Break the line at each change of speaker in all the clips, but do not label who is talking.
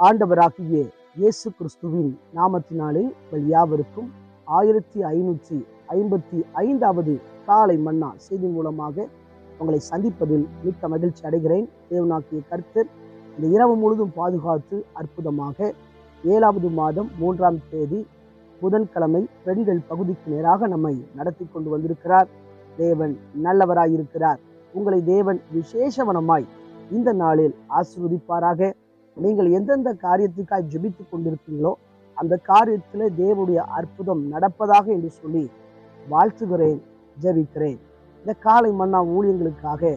ஆண்டவராகிய இயேசு கிறிஸ்துவின் நாமத்தினாலே உங்கள் யாவருக்கும் ஆயிரத்தி ஐநூற்றி ஐம்பத்தி ஐந்தாவது காலை மன்னா செய்தி மூலமாக உங்களை சந்திப்பதில் மிக்க மகிழ்ச்சி அடைகிறேன். தேவனாக்கிய கர்த்தர் இந்த இரவு முழுதும் பாதுகாத்து அற்புதமாக ஏழாவது மாதம் மூன்றாம் தேதி புதன்கிழமை பெண்கள் பகுதிக்கு நேராக நம்மை நடத்தி கொண்டு வந்திருக்கிறார். தேவன் நல்லவராயிருக்கிறார். உங்களை தேவன் விசேஷவனமாய் இந்த நாளில் ஆசீர்வதிப்பாராக. நீங்கள் எந்தெந்த காரியத்துக்காக ஜெபித்து கொண்டிருக்கீங்களோ அந்த காரியத்தில் தேவனுடைய அற்புதம் நடப்பதாக என்று சொல்லி வாழ்த்துகிறேன் ஜெபிக்கிறேன். இந்த காலை மன்னா ஊழியங்களுக்காக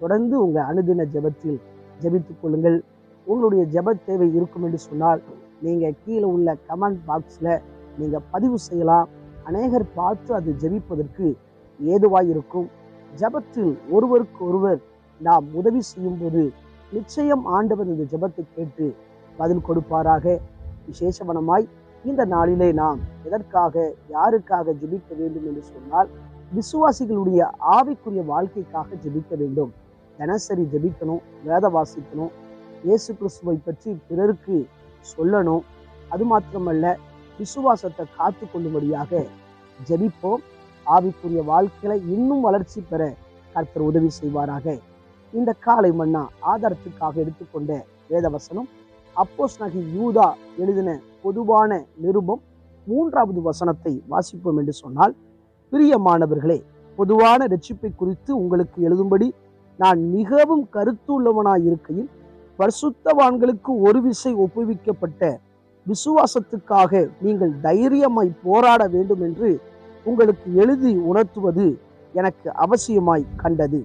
தொடர்ந்து உங்கள் அனுதின ஜெபத்தில் ஜெபித்துக் கொள்ளுங்கள். உங்களுடைய ஜெப தேவை இருக்கும் என்று சொன்னால் நீங்கள் கீழே உள்ள கமெண்ட் பாக்ஸில் நீங்கள் பதிவு செய்யலாம். அநேகர் பார்த்து அது ஜெபிப்பதற்கு ஏதுவாக இருக்கும் ஜெபத்தில் ஒருவருக்கு ஒருவர் நாம் உதவி செய்யும்போது நிச்சயம் ஆண்டவர் இந்த ஜெபத்தை கேட்டு பதில் கொடுப்பாராக. விசேஷவனமாய் இந்த நாளிலே நாம் எதற்காக யாருக்காக ஜெபிக்க வேண்டும் என்று சொன்னால் விசுவாசிகளுடைய ஆவிக்குரிய வாழ்க்கைக்காக ஜெபிக்க வேண்டும். தினசரி ஜெபிக்கணும் வேத வாசிக்கணும் இயேசு கிறிஸ்துவை பற்றி பிறருக்கு சொல்லணும். அது மாத்திரமல்ல விசுவாசத்தை காத்து கொள்ளும்படியாக ஜெபிப்போம். ஆவிக்குரிய வாழ்க்கையில இன்னும் வளர்ச்சி பெற கர்த்தர் உதவி செய்வாராக. இந்த காலை மன்னா ஆதாரத்துக்காக எடுத்துக்கொண்ட வேதவசனம். அப்போஸ் நகி யூதா எழுதின பொதுவான நிருபம் மூன்றாவது வசனத்தை வாசிப்போம் என்று சொன்னால் பிரியமானவர்களே பொதுவான ரட்சிப்பை குறித்து உங்களுக்கு எழுதும்படி நான் மிகவும் கருத்துள்ளவனாய் இருக்கையில் பரிசுத்தவான்களுக்கு ஒரு விசை ஒப்புவிக்கப்பட்ட விசுவாசத்துக்காக நீங்கள் தைரியமாய் போராட வேண்டும் என்று உங்களுக்கு எழுதி உணர்த்துவது எனக்கு அவசியமாய் கண்டது.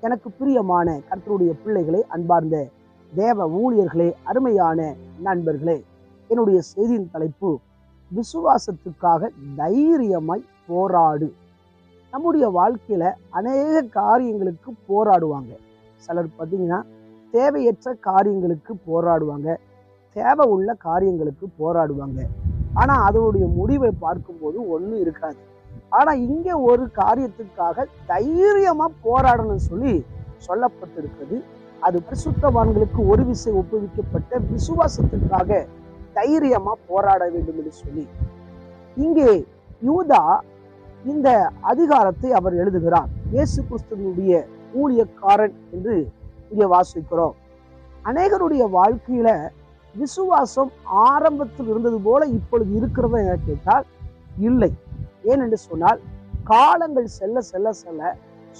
எனக்கு பிரியமான கர்த்தருடைய பிள்ளைகளே அன்பார்ந்த தேவ ஊழியர்களே அருமையான நண்பர்களே என்னுடைய செய்தியின் தலைப்பு விசுவாசத்துக்காக தைரியமாய் போராடு. நம்முடைய வாழ்க்கையில அநேக காரியங்களுக்கு போராடுவாங்க. சிலர் பார்த்தீங்கன்னா தேவையற்ற காரியங்களுக்கு போராடுவாங்க. தேவை உள்ள காரியங்களுக்கு போராடுவாங்க. ஆனா அதனுடைய முடிவை பார்க்கும்போது ஒன்றும் இருக்காது. ஆனா இங்க ஒரு காரியத்துக்காக தைரியமா போராடணும்னு சொல்லி சொல்லப்பட்டிருக்கிறது. அது பரிசுத்தவான்களுக்கு ஒரு விசை ஒப்புவிக்கப்பட்ட விசுவாசத்துக்காக தைரியமா போராட வேண்டும் என்று சொல்லி. இங்கே யூதா இந்த அதிகாரத்தை அவர் எழுதுகிறார். இயேசு கிறிஸ்துவனுடைய ஊழியக்காரன் என்று இங்கே வாசிக்கிறோம். அநேகருடைய வாழ்க்கையில விசுவாசம் ஆரம்பத்தில் இருந்தது போல இப்பொழுது இருக்கிறதா என கேட்டால் இல்லை. ஏனென்று சொன்னால் காலங்கள் செல்ல செல்ல செல்ல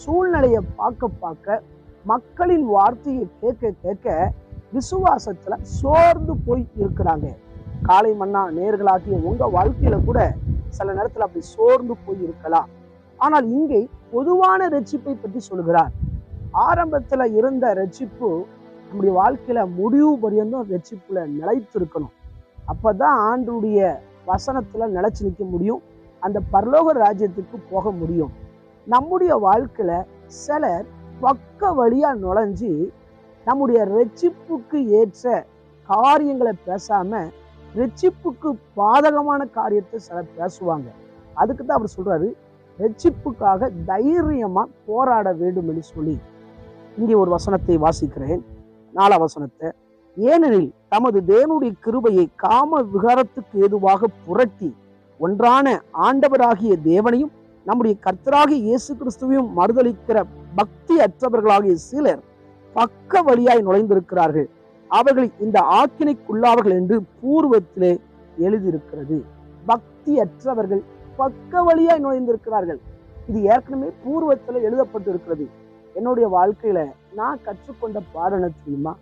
சூழ்நிலையை பார்க்க பார்க்க மக்களின் வார்த்தையை கேட்க கேட்க விசுவாசத்துல சோர்ந்து போய் இருக்கிறாங்க. காலை மன்னா நேர்களாகிய உங்க வாழ்க்கையில கூட சில நேரத்துல அப்படி சோர்ந்து போய் இருக்கலாம். ஆனால் இங்கே பொதுவான ரட்சிப்பை பற்றி சொல்கிறார். ஆரம்பத்துல இருந்த ரட்சிப்பு நம்முடைய வாழ்க்கையில முடிவு பரியந்தம் ரட்சிப்புல நிலைத்து இருக்கணும் அப்பதான் ஆண்டுடைய வசனத்துல நிலைச்சு நிற்க முடியும். அந்த பரலோக ராஜ்யத்துக்கு போக முடியும். நம்முடைய வாழ்க்கையில் சிலர் பக்க வழியாக நுழைஞ்சு நம்முடைய ரட்சிப்புக்கு ஏற்ற காரியங்களை பேசாமல் ரட்சிப்புக்கு பாதகமான காரியத்தை சிலர் பேசுவாங்க. அதுக்கு தான் அவர் சொல்கிறாரு ரட்சிப்புக்காக தைரியமாக போராட வேண்டும் என்று சொல்லி. இங்கே ஒரு வசனத்தை வாசிக்கிறேன். நாலாம் வசனத்தை ஏனெனில் தமது தேவனுடைய கிருபையை காம விகாரத்துக்கு ஏதுவாக புரட்டி ஒன்றான ஆண்டவராகிய தேவனையும் நம்முடைய கர்த்தராகிய இயேசு கிறிஸ்துவையும் மறுதளிக்கிற பக்தி அற்றவர்களாகிய சிலர் பக்க வழியாய் நுழைந்திருக்கிறார்கள். அவர்கள் இந்த ஆக்கினைக்குள்ளாவர்கள் என்று பூர்வத்திலே எழுதியிருக்கிறது. பக்தி அற்றவர்கள் பக்க வழியாய் நுழைந்திருக்கிறார்கள். இது ஏற்கனவே பூர்வத்தில் எழுதப்பட்டிருக்கிறது. என்னுடைய வாழ்க்கையில நான் கற்றுக்கொண்ட பாடம் தெரியுமா?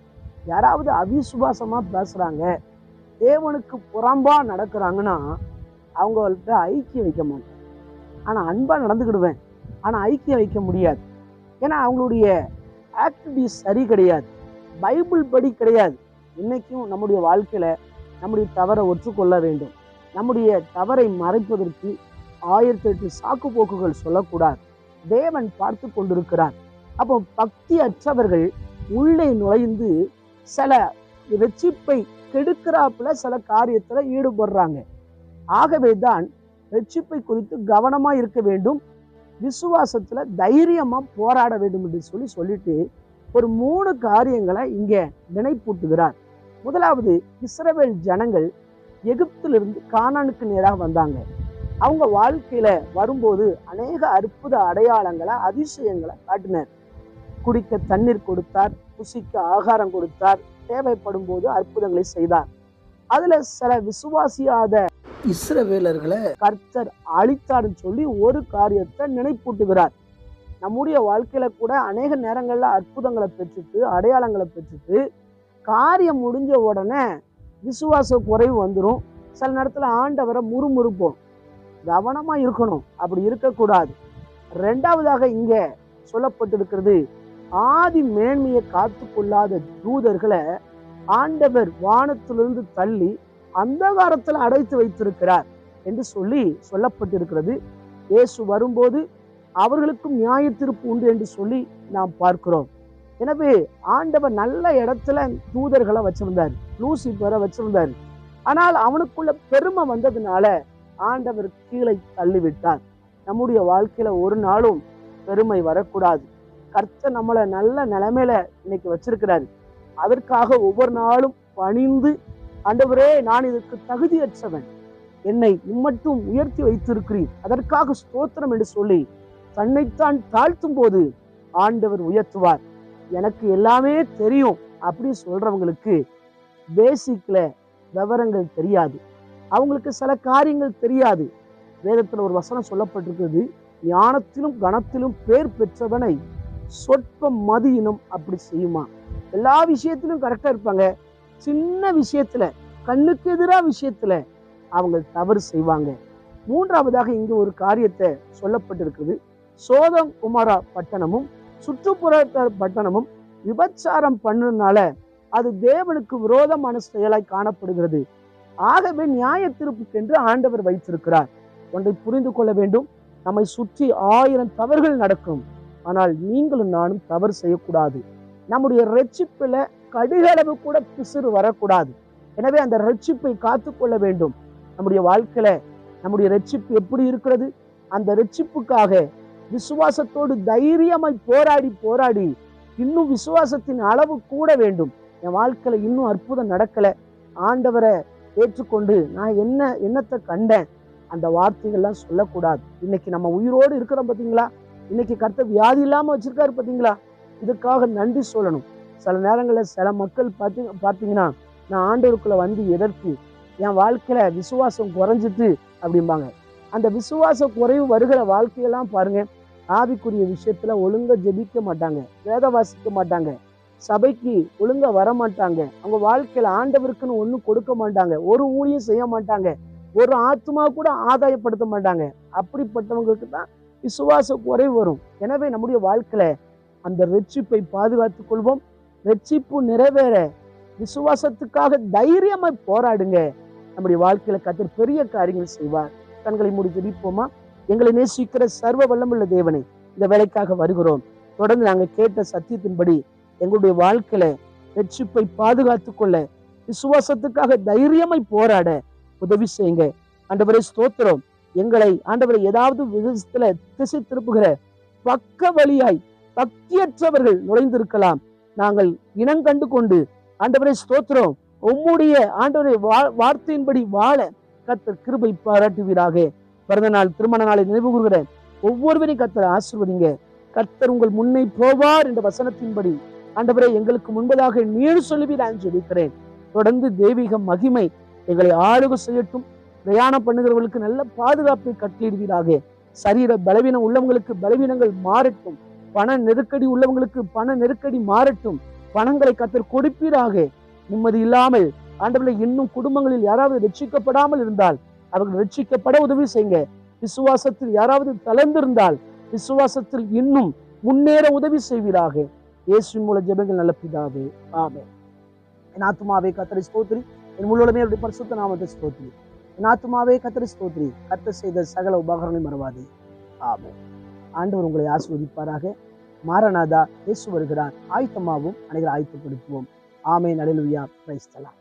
யாராவது அவிசுவாசமா பேசுறாங்க தேவனுக்கு புறம்பா நடக்கிறாங்கன்னா அவங்கள்ட்ட ஐக்கியம் வைக்க மாட்டேன். ஆனால் அன்பாக நடந்துக்கிடுவேன். ஆனால் ஐக்கியம் வைக்க முடியாது. ஏன்னா அவங்களுடைய ஆக்டிவிட்டிஸ் சரி கிடையாது. பைபிள் படி கிடையாது. இன்றைக்கும் நம்முடைய வாழ்க்கையில் நம்முடைய தவறை ஒற்றுக்கொள்ள வேண்டும். நம்முடைய தவறை மறைப்பதற்கு ஆயிரத்தி எட்டு சாக்கு போக்குகள் சொல்லக்கூடாது. தேவன் பார்த்து கொண்டிருக்கிறார். அப்போ பக்தி அற்றவர்கள் உள்ளே நுழைந்து சில ரட்சிப்பை கெடுக்கிறாப்புல சில காரியத்தில் ஈடுபடுறாங்க. ஆகவே தான் ரட்சிப்பை குறித்து கவனமாக இருக்க வேண்டும். விசுவாசத்தில் தைரியமாக போராட வேண்டும் என்று சொல்லி சொல்லிட்டு ஒரு மூணு காரியங்களை இங்கே நினைப்பூட்டுகிறார். முதலாவது இஸ்ரவேல் ஜனங்கள் எகிப்திலிருந்து கானானுக்கு நேராக வந்தாங்க. அவங்க வாழ்க்கையில வரும்போது அநேக அற்புத அடையாளங்களை அதிசயங்களை காட்டினார். குடிக்க தண்ணீர் கொடுத்தார் புசிக்க ஆகாரம் கொடுத்தார் தேவைப்படும் போது அற்புதங்களை செய்தார். அதுல சில விசுவாசியாத இஸ்ரவேலர்களை கர்த்தர் அழித்தார்னு சொல்லி ஒரு காரியத்தை நினைப்பூட்டுகிறார். நம்முடைய வாழ்க்கையில கூட அநேக நேரங்கள்ல அற்புதங்களை பெற்றுட்டு அடையாளங்களை பெற்றுட்டு காரியம் முடிஞ்ச உடனே விசுவாச குறைவு வந்துடும் சில நேரத்தில் ஆண்டவரை முறுமுறுப்போம். கவனமாக இருக்கணும். அப்படி இருக்கக்கூடாது. ரெண்டாவதாக இங்கே சொல்லப்பட்டிருக்கிறது ஆதி மேன்மையை காத்து கொள்ளாத தூதர்களை ஆண்டவர் வானத்திலிருந்து தள்ளி அந்தகாரத்தில் அடைத்து வைத்திருக்கிறார் என்று சொல்லி சொல்லப்பட்டிருக்கிறது. இயேசு வரும்போது அவர்களுக்கும் நியாய தீர்ப்பு உண்டு என்று சொல்லி நாம் பார்க்கிறோம். எனவே ஆண்டவர் நல்ல இடத்துல தூதர்களை வச்சிருந்தார் லூசிபரை வச்சிருந்தார். ஆனால் அவனுக்குள்ள பெருமை வந்ததுனால ஆண்டவர் கீழே தள்ளிவிட்டார். நம்முடைய வாழ்க்கையில ஒரு நாளும் பெருமை வரக்கூடாது. கர்த்தர் நம்மளை நல்ல நிலைமையில இன்னைக்கு வச்சிருக்கிறாரு. அதற்காக ஒவ்வொரு நாளும் பணிந்து ஆண்டவரே நான் இதற்கு தகுதியற்றவன். என்னை இம்மட்டும் உயர்த்தி வைத்திருக்கிறீர். அதற்காக ஸ்தோத்திரம் என்று சொல்லி தன்னைத்தான் தாழ்த்தும் போது ஆண்டவர் உயர்த்துவார். எனக்கு எல்லாமே தெரியும் அப்படி சொல்றவங்களுக்கு பேசிக்ல விவரங்கள் தெரியாது. அவங்களுக்கு சில காரியங்கள் தெரியாது. வேதத்தில் ஒரு வசனம் சொல்லப்பட்டிருக்கிறது ஞானத்திலும் கனத்திலும் பேர் பெற்றவனை சொற்ப மதியினம் அப்படி செய்யுமா? எல்லா விஷயத்திலும் கரெக்டாக இருப்பாங்க. சின்ன விஷயத்துல கண்ணுக்கு எதிராக விஷயத்துல அவங்க தவறு செய்வாங்க. மூன்றாவதாக இங்கு ஒரு காரியத்தை சொல்லப்பட்டிருக்குது சோதம் குமாரா பட்டணமும் சுற்றுப்புற பட்டணமும் விபச்சாரம் பண்ணதுனால அது தேவனுக்கு விரோதமான செயலாய் காணப்படுகிறது. ஆகவே நியாய தீர்ப்புக்கென்று ஆண்டவர் வைத்திருக்கிறார். ஒன்றை புரிந்து கொள்ள வேண்டும். நம்மை சுற்றி ஆயிரம் தவறுகள் நடக்கும். ஆனால் நீங்களும் நானும் தவறு செய்யக்கூடாது. நம்முடைய ரட்சிப்புல கடுகளவு கூட பிசுறு வரக்கூடாது. எனவே அந்த ரட்சிப்பை காத்து கொள்ள வேண்டும். நம்முடைய வாழ்க்கையில நம்முடைய ரட்சிப்பு எப்படி இருக்கிறது? அந்த ரட்சிப்புக்காக விசுவாசத்தோடு தைரியமாய் போராடி போராடி இன்னும் விசுவாசத்தின் அளவு கூட வேண்டும். என் வாழ்க்கையில இன்னும் அற்புதம் நடக்கல. ஆண்டவரை ஏற்றுக்கொண்டு நான் என்ன என்னத்தை கண்டேன்? அந்த வார்த்தைகள்லாம் சொல்லக்கூடாது. இன்னைக்கு நம்ம உயிரோடு இருக்கிறோம் பார்த்தீங்களா இன்னைக்கு கர்த்த வியாதி இல்லாமல் வச்சிருக்காரு பார்த்தீங்களா இதுக்காக நன்றி சொல்லணும். சில நேரங்களில் சில மக்கள் பார்த்தி பார்த்தீங்கன்னா நான் ஆண்டவருக்குள்ள வந்து எதற்கு? என் வாழ்க்கையில விசுவாசம் குறைஞ்சிட்டு அப்படிம்பாங்க. அந்த விசுவாச குறைவு வருகிற வாழ்க்கையெல்லாம் பாருங்க ஆவிக்குரிய விஷயத்துல ஒழுங்கா ஜெபிக்க மாட்டாங்க வேத வாசிக்க மாட்டாங்க சபைக்கு ஒழுங்கா வர மாட்டாங்க அவங்க வாழ்க்கையில ஆண்டவருக்குன்னு ஒன்றும் கொடுக்க மாட்டாங்க ஒரு ஊழியம் செய்ய மாட்டாங்க ஒரு ஆத்மா கூட ஆதாயப்படுத்த மாட்டாங்க. அப்படிப்பட்டவங்களுக்கு தான் விசுவாச குறைவு வரும். எனவே நம்முடைய வாழ்க்கையில அந்த ரட்சிப்பை பாதுகாத்துக் கொள்வோம். ரட்சிப்பு நிறைவேற. விசுவாசத்துக்காக தைரியமாய் போராடுங்க. நம்முடைய வாழ்க்கையில கத்தர் பெரிய காரியங்கள் செய்வார். கண்களை மூடி ஜெபிப்போமா? எங்களை நேசிக்கிற சர்வ வல்லமுள்ள தேவனை இந்த வேலைக்காக வருகிறோம். தொடர்ந்து நாங்கள் கேட்ட சத்தியத்தின்படி எங்களுடைய வாழ்க்கையில ரட்சிப்பை பாதுகாத்து கொள்ள விசுவாசத்துக்காக தைரியமாய் போராட உதவி செய்யுங்க. ஆண்டவரை ஸ்தோத்திரம். எங்களை ஆண்டவரை ஏதாவது விதத்துல திசை திருப்புகிற பக்க வழியாய் பக்தியற்றவர்கள் நுழைந்திருக்கலாம். நாங்கள் இனங்கண்டு கொண்டு ஆண்டவரை ஸ்தோத்திரம். உம்முடைய ஆண்டவரை வார்த்தையின்படி வாழ கத்தர் கிருபை பாராட்டுவீராக. பிறந்த நாள் திருமண நாளை நினைவு கூறுகிற ஒவ்வொருவரையும் கத்தர் ஆசிர்வதிங்க. கத்தர் உங்கள் முன்னை போவார் என்ற வசனத்தின்படி ஆண்டவரை எங்களுக்கு முன்பதாக நீர் சொல்லுவீர் நான் ஜெபிக்கிறேன். தொடர்ந்து தெய்வீக மகிமை எங்களை ஆளுக செய்யட்டும். பிரயாணம் பண்ணுகிறவர்களுக்கு நல்ல பாதுகாப்பை கட்டளிடுவீராக சரீர பலவீனம் உள்ளவங்களுக்கு பலவீனங்கள் மாறட்டும். பண நெருக்கடி உள்ளவங்களுக்கு பண நெருக்கடி மாறட்டும். பணங்களை கத்தர் கொடுப்பீராக. நிம்மதி இல்லாமல் ஆண்டவர்களை இன்னும் குடும்பங்களில் யாராவது ரட்சிக்கப்படாமல் இருந்தால் அவர்கள் ரட்சிக்கப்பட உதவி செய்யுங்க. விசுவாசத்தில் யாராவது தளர்ந்திருந்தால் விசுவாசத்தில் இன்னும் முன்னேற உதவி செய்வீராக. இயேசுவின் மூல ஜெபங்கள் நல்ல பிதாவே. ஆமே என் ஆத்மாவே கத்தரை ஸ்தோத்ரி. என் முழுவதுமே அவருடைய பரிசுத்த நாமத்தை ஸ்தோத்ரி. என் ஆத்மாவே கத்தரை ஸ்தோத்ரி. கத்த செய்த சகல உபகரணம் மறவாதே. ஆமே ஆண்டவர் உங்களை ஆசிர்வதிப்பாராக. மாரநாதா இயேசு வருகிறார். ஆயத்தமாகவும் அனைவரும் ஆயத்தப்படுத்துவோம். ஆமை நலிலுவியா பிரைஸ்தலாம்